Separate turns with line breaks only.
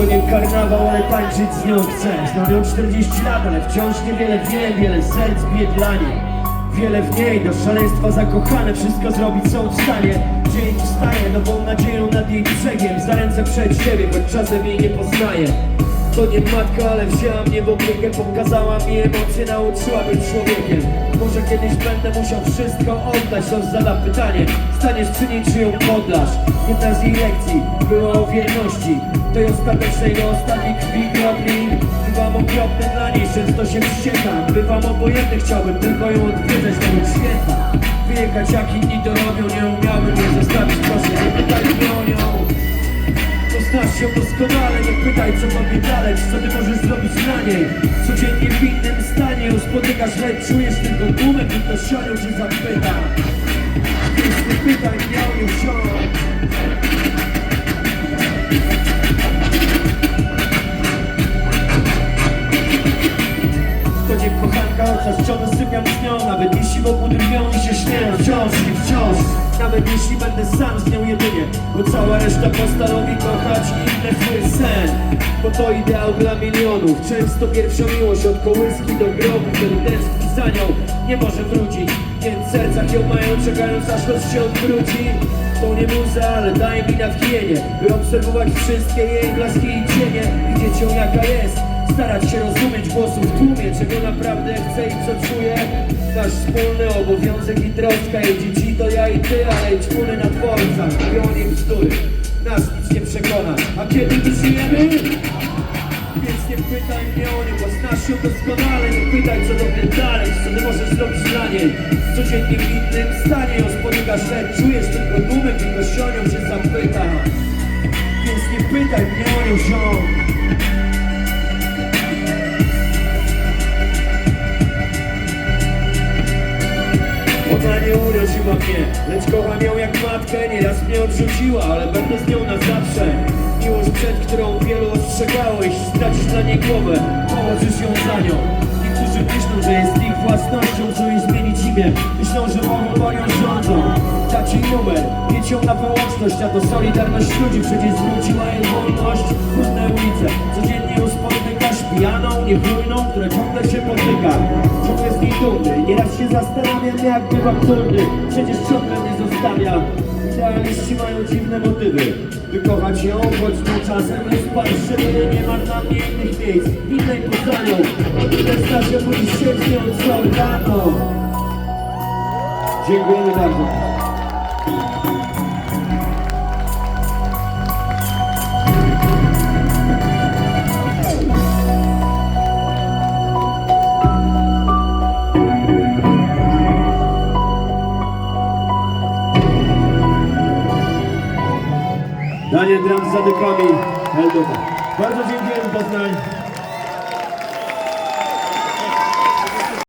To nie karnawał, ale tańczyć z nią chcę Znam ją 40 lat, ale wciąż niewiele wiem. Wiele serc bije dla niej Wiele w niej, do szaleństwa zakochane Wszystko zrobić są w stanie. Dzień wstaje, nową nadzieją nad jej brzegiem. Za ręce przed siebie, choć czasem jej nie poznaję to nie matka, ale wzięła mnie w opiekę Pokazała mi emocje, nauczyła być człowiekiem. Może kiedyś będę musiał wszystko oddać To zada pytanie, staniesz przy niej czy ją podlasz? Jedna z jej lekcji była o wierności. Tej ostatecznej do ostatniej krwi kropli Bywam okropny dla niej, często się wściekam. Bywam obojętny, chciałbym tylko ją odwiedzać nawet święta Wyjechać jak inni to robią, nie umiałbym jej zostawić Proszę, nie pytaj mnie o nią Znasz ją doskonale, nie pytaj co tobie dalej Co ty możesz zrobić dla niej. Codziennie w innym stanie ją spotykasz, lecz czujesz tylko dumę Gdy ktoś o nią cię zapyta. Więc nie pytaj mnie o nią nie kochanka, chociaż wciąż sypiam z nią Nawet jeśli wokół drwią i się śmieją Wciąż i wciąż. Nawet jeśli będę sam z nią jedynie Bo cała reszta postanowi kochać inny swój sen. Bo to ideał dla milionów. Często pierwsza miłość od kołyski do grobu Ten tęskni za nią. Nie może wrócić Więc w sercach ją mają czekając aż los się odwróci. To nie muza, ale daj mi natchnienie By obserwować wszystkie jej blaski i cienie. Widzieć ją jaka jest Starać się rozumieć głosów w tłumie Czego naprawdę chcę i co czuję Nasz wspólny obowiązek i troska Jej dzieci to ja i ty, ale i czpuny na dworcach Mówią o nim bzdury Nas nic nie przekona. A kiedy my żyjemy? Więc nie pytaj mnie o nią, bo znasz ją doskonale. Nie pytaj co robię dalej, co ty możesz zrobić dla niej. Codziennie w innym stanie ją spotykasz lecz Czujesz tylko dumę, gdy ktoś o nią się zapyta. Więc nie pytaj mnie o nią, ziom mnie, lecz kocham ją jak matkę Nieraz mnie odrzuciła, ale będę z nią na zawsze. Miłość, przed którą wielu ostrzegało Jeśli stracisz dla niej głowę, położysz ją za nią. Niektórzy myślą, że jest ich własnością jej zmienić imię, myślą, że mogą po nią rządzą. Dać jej numer, mieć ją na wyłączność A to solidarność ludzi. Przecież zwróciła jej wolność Brudne ulice, codziennie ją Pijaną, niechlujną, która ciągle się potyka niej dumny, nieraz się zastanawiam jak bywa trudny Przecież ciągle mnie zostawia. Idealiści mają dziwne motywy. By kochać ją, choć czasem. Jest parszywy Nie ma dla mnie innych miejsc, innej poza nią Odwiedzna się musisz się z nią co Dziękujemy bardzo Daniel Dram z zadykami. Bardzo dziękuję Poznań.